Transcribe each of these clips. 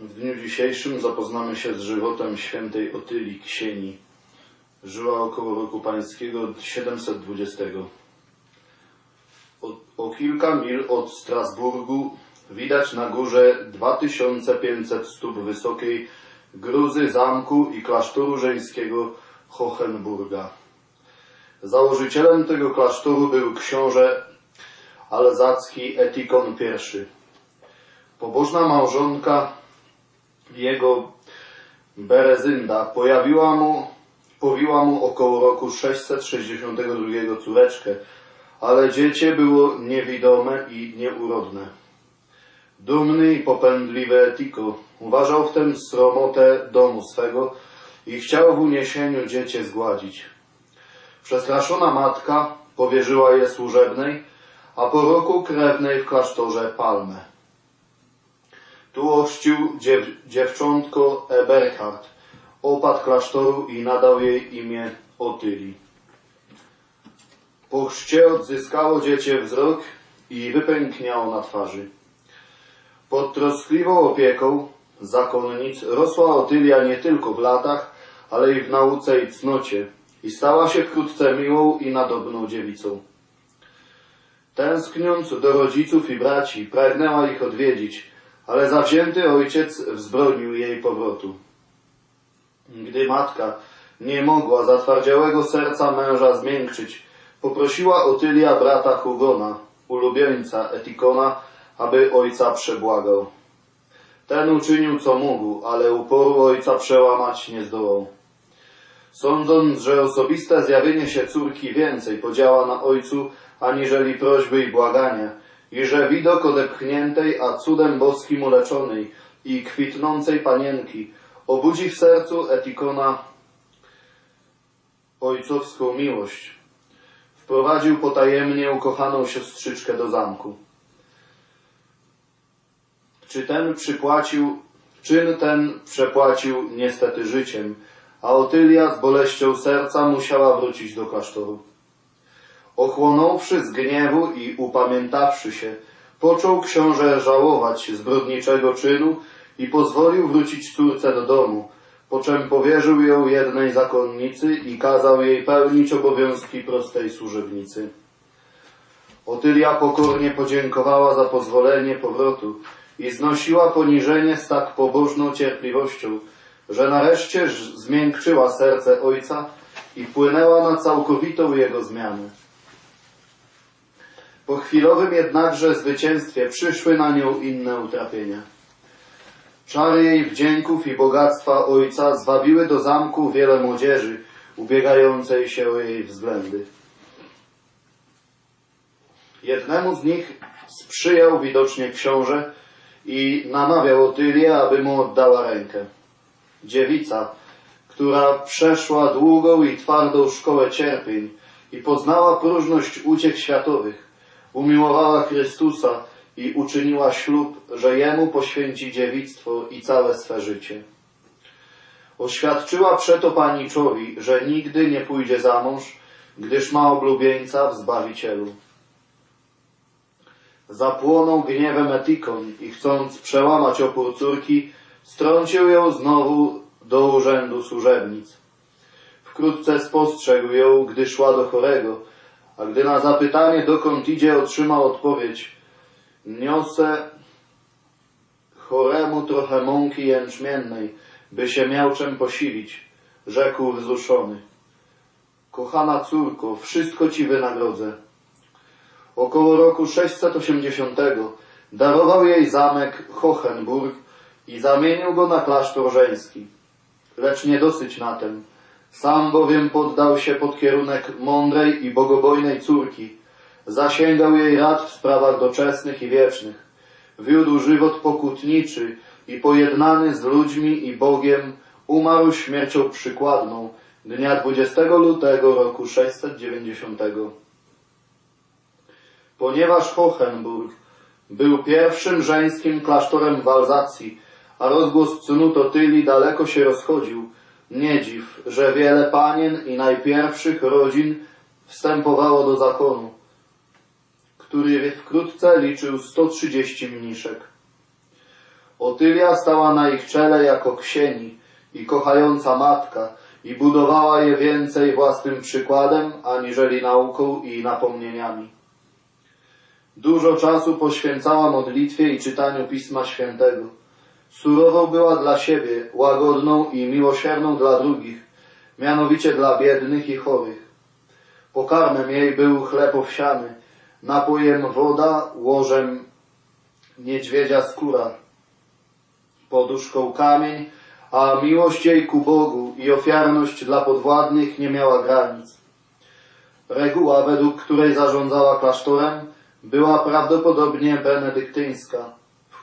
W dniu dzisiejszym zapoznamy się z żywotem świętej Otylii Ksieni. Żyła około roku pańskiego 720. O, o kilka mil od Strasburgu widać na górze 2500 stóp wysokiej gruzy zamku i klasztoru żeńskiego Hohenburga. Założycielem tego klasztoru był książę alzacki Etikon I. Pobożna małżonka jego Berezynda pojawiła mu, powiła mu około roku 662 córeczkę, ale dziecię było niewidome i nieurodne. Dumny i popędliwy Etiko uważał w tym sromotę domu swego i chciał w uniesieniu dziecię zgładzić. Przestraszona matka powierzyła je służebnej, a po roku krewnej w klasztorze Palmę. Tu ochrzcił dziew, dziewczątko Eberhard, opat klasztoru i nadał jej imię Otyli. Po chrzcie odzyskało dziecię wzrok i wypękniało na twarzy. Pod troskliwą opieką zakonnic rosła Otylia nie tylko w latach, ale i w nauce i cnocie i stała się wkrótce miłą i nadobną dziewicą. Tęskniąc do rodziców i braci, pragnęła ich odwiedzić, ale zawzięty ojciec wzbronił jej powrotu. Gdy matka nie mogła zatwardziałego serca męża zmiękczyć, poprosiła Otylia brata Hugona, ulubieńca Etikona, aby ojca przebłagał. Ten uczynił co mógł, ale uporu ojca przełamać nie zdołał. Sądząc, że osobiste zjawienie się córki więcej podziała na ojcu, aniżeli prośby i błagania, i że widok odepchniętej, a cudem boskim uleczonej i kwitnącej panienki obudzi w sercu Etikona ojcowską miłość, wprowadził potajemnie ukochaną siostrzyczkę do zamku. Czy ten przypłacił, czyn ten przepłacił niestety życiem, a Otylia z boleścią serca musiała wrócić do klasztoru. Ochłonąwszy z gniewu i upamiętawszy się, począł książę żałować zbrodniczego czynu i pozwolił wrócić córce do domu, po czym powierzył ją jednej zakonnicy i kazał jej pełnić obowiązki prostej służebnicy. Otylia pokornie podziękowała za pozwolenie powrotu i znosiła poniżenie z tak pobożną cierpliwością, że nareszcie zmiękczyła serce ojca i wpłynęła na całkowitą jego zmianę. Po chwilowym jednakże zwycięstwie przyszły na nią inne utrapienia. Czary jej wdzięków i bogactwa ojca zwabiły do zamku wiele młodzieży ubiegającej się o jej względy. Jednemu z nich sprzyjał widocznie książę i namawiał Otylię, aby mu oddała rękę. Dziewica, która przeszła długą i twardą szkołę cierpień i poznała próżność uciech światowych, umiłowała Chrystusa i uczyniła ślub, że Jemu poświęci dziewictwo i całe swe życie. Oświadczyła przeto paniczowi, że nigdy nie pójdzie za mąż, gdyż ma oblubieńca w Zbawicielu. Zapłonął gniewem Etikon i chcąc przełamać opór córki, strącił ją znowu do urzędu służebnic. Wkrótce spostrzegł ją, gdy szła do chorego, a gdy na zapytanie, dokąd idzie, otrzymał odpowiedź Niosę choremu trochę mąki jęczmiennej, by się miał czym posilić, rzekł wzruszony. Kochana córko, wszystko ci wynagrodzę. Około roku 680 darował jej zamek Hohenburg i zamienił go na klasztor żeński. Lecz nie dosyć na tym. Sam bowiem poddał się pod kierunek mądrej i bogobojnej córki. Zasięgał jej rad w sprawach doczesnych i wiecznych. Wiódł żywot pokutniczy i pojednany z ludźmi i Bogiem umarł śmiercią przykładną dnia 20 lutego roku 690. Ponieważ Hohenburg był pierwszym żeńskim klasztorem w Alzacji, a rozgłos cnót Otyli daleko się rozchodził, nie dziw, że wiele panien i najpierwszych rodzin wstępowało do zakonu, który wkrótce liczył 130 mniszek. Otylia stała na ich czele jako ksieni i kochająca matka i budowała je więcej własnym przykładem, aniżeli nauką i napomnieniami. Dużo czasu poświęcała modlitwie i czytaniu Pisma Świętego. Surową była dla siebie, łagodną i miłosierną dla drugich, mianowicie dla biednych i chorych. Pokarmem jej był chleb owsiany, napojem woda, łożem niedźwiedzia skóra, poduszką kamień, a miłość jej ku Bogu i ofiarność dla podwładnych nie miała granic. Reguła, według której zarządzała klasztorem, była prawdopodobnie benedyktyńska,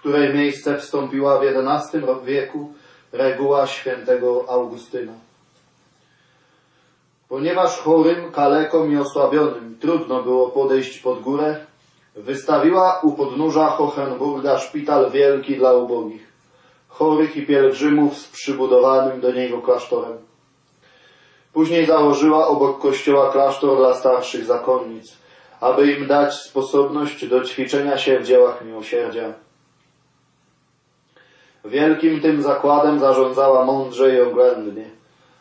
której miejsce wstąpiła w XI wieku reguła świętego Augustyna. Ponieważ chorym, kalekom i osłabionym trudno było podejść pod górę, wystawiła u podnóża Hohenburga szpital wielki dla ubogich, chorych i pielgrzymów z przybudowanym do niego klasztorem. Później założyła obok kościoła klasztor dla starszych zakonnic, aby im dać sposobność do ćwiczenia się w dziełach miłosierdzia. Wielkim tym zakładem zarządzała mądrze i oględnie.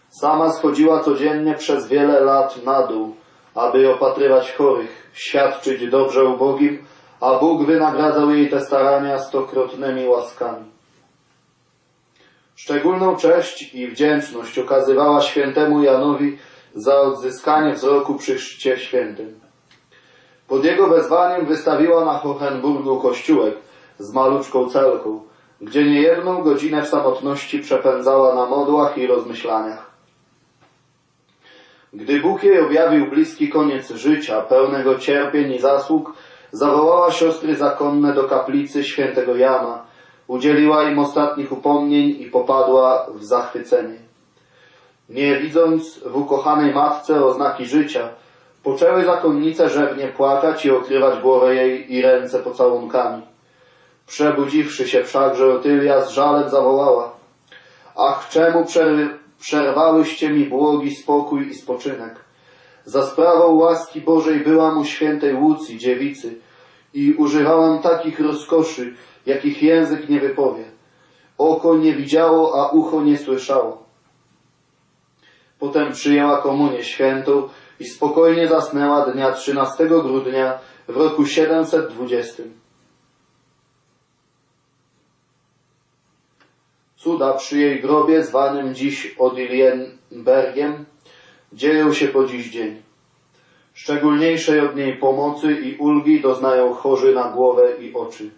Sama schodziła codziennie przez wiele lat na dół, aby opatrywać chorych, świadczyć dobrze ubogim, a Bóg wynagradzał jej te starania stokrotnymi łaskami. Szczególną cześć i wdzięczność okazywała świętemu Janowi za odzyskanie wzroku przy chrzcie świętym. Pod jego wezwaniem wystawiła na Hohenburgu kościółek z maluczką celką, gdzie niejedną godzinę w samotności przepędzała na modłach i rozmyślaniach. Gdy Bóg jej objawił bliski koniec życia, pełnego cierpień i zasług, zawołała siostry zakonne do kaplicy świętego Jana, udzieliła im ostatnich upomnień i popadła w zachwycenie. Nie widząc w ukochanej matce oznaki życia, poczęły zakonnice rzewnie płakać i okrywać głowę jej i ręce pocałunkami. Przebudziwszy się wszakże Otylia z żalem zawołała Ach, czemu przerwałyście mi błogi spokój i spoczynek? Za sprawą łaski Bożej byłam u świętej Łucji, dziewicy, i używałam takich rozkoszy, jakich język nie wypowie. Oko nie widziało, a ucho nie słyszało. Potem przyjęła komunię świętą i spokojnie zasnęła dnia 13 grudnia w roku 720. Cuda przy jej grobie, zwanym dziś Odilienbergiem, dzieją się po dziś dzień. Szczególniejszej od niej pomocy i ulgi doznają chorzy na głowę i oczy.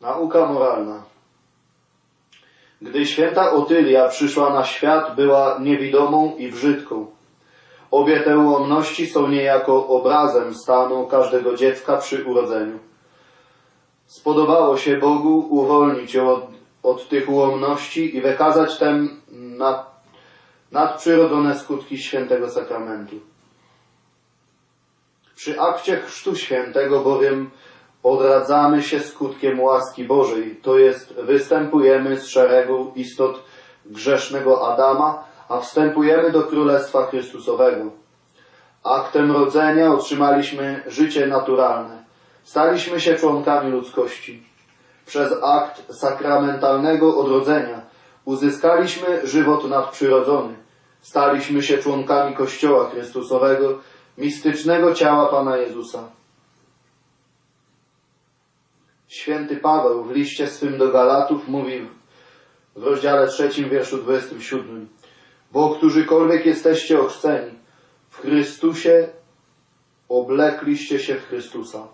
Nauka moralna Gdy święta Otylia przyszła na świat, była niewidomą i brzydką. Obie te ułomności są niejako obrazem stanu każdego dziecka przy urodzeniu. Spodobało się Bogu uwolnić ją od, od tych ułomności i wykazać tem nad, nadprzyrodzone skutki świętego sakramentu. Przy akcie Chrztu Świętego bowiem odradzamy się skutkiem łaski Bożej, to jest występujemy z szeregu istot grzesznego Adama, a wstępujemy do Królestwa Chrystusowego. Aktem rodzenia otrzymaliśmy życie naturalne. Staliśmy się członkami ludzkości. Przez akt sakramentalnego odrodzenia uzyskaliśmy żywot nadprzyrodzony. Staliśmy się członkami Kościoła Chrystusowego, mistycznego ciała Pana Jezusa. Święty Paweł w liście swym do Galatów mówi w rozdziale trzecim, wierszu 27. Bo którzykolwiek jesteście ochrzceni, w Chrystusie oblekliście się w Chrystusa.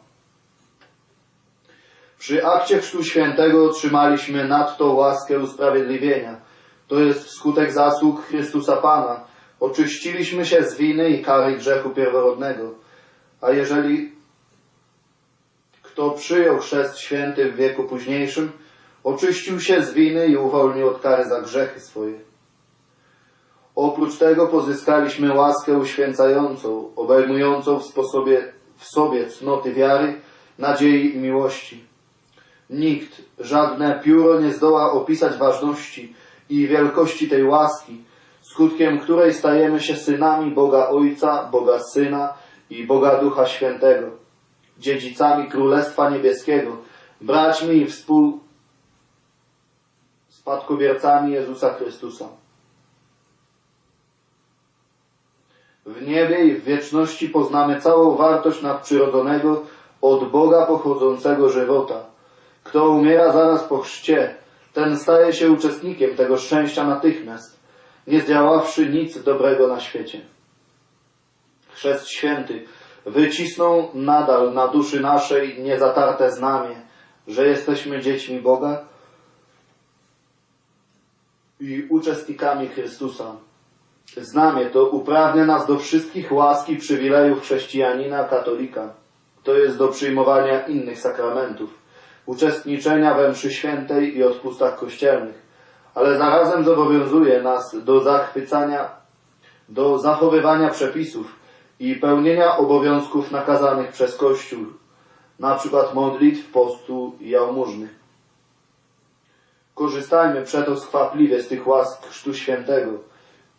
Przy akcie Chrztu Świętego otrzymaliśmy nadto łaskę usprawiedliwienia. To jest wskutek zasług Chrystusa Pana. Oczyściliśmy się z winy i kary grzechu pierworodnego. A jeżeli kto przyjął chrzest święty w wieku późniejszym, oczyścił się z winy i uwolnił od kary za grzechy swoje. Oprócz tego pozyskaliśmy łaskę uświęcającą, obejmującą w, sposobie, w sobie cnoty wiary, nadziei i miłości. Nikt, żadne pióro nie zdoła opisać ważności i wielkości tej łaski, skutkiem której stajemy się synami Boga Ojca, Boga Syna i Boga Ducha Świętego. dziedzicami Królestwa Niebieskiego, braćmi i współ spadkobiercami Jezusa Chrystusa. W niebie i w wieczności poznamy całą wartość nadprzyrodzonego, od Boga pochodzącego żywota. Kto umiera zaraz po chrzcie, ten staje się uczestnikiem tego szczęścia natychmiast, nie zdziaławszy nic dobrego na świecie. Chrzest święty wycisnął nadal na duszy naszej niezatarte znamie, że jesteśmy dziećmi Boga i uczestnikami Chrystusa. Znamie to uprawnia nas do wszystkich łask i przywilejów chrześcijanina, katolika, to jest do przyjmowania innych sakramentów, uczestniczenia we mszy świętej i odpustach kościelnych, ale zarazem zobowiązuje nas do zachwycania, do zachowywania przepisów i pełnienia obowiązków nakazanych przez Kościół, na przykład modlitw, postu i jałmużny. Korzystajmy przeto skwapliwie z tych łask Chrztu Świętego.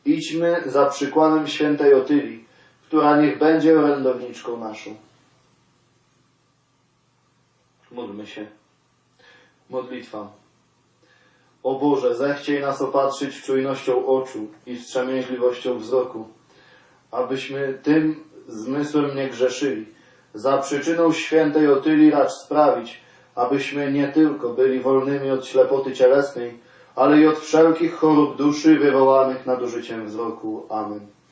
Idźmy za przykładem świętej Otylii, która niech będzie orędowniczką naszą. Módlmy się. Modlitwa. O Boże, zechciej nas opatrzyć czujnością oczu i wstrzemięźliwością wzroku, abyśmy tym zmysłem nie grzeszyli. Za przyczyną świętej Otylii racz sprawić, abyśmy nie tylko byli wolnymi od ślepoty cielesnej, ale i od wszelkich chorób duszy wywołanych nadużyciem wzroku. Amen.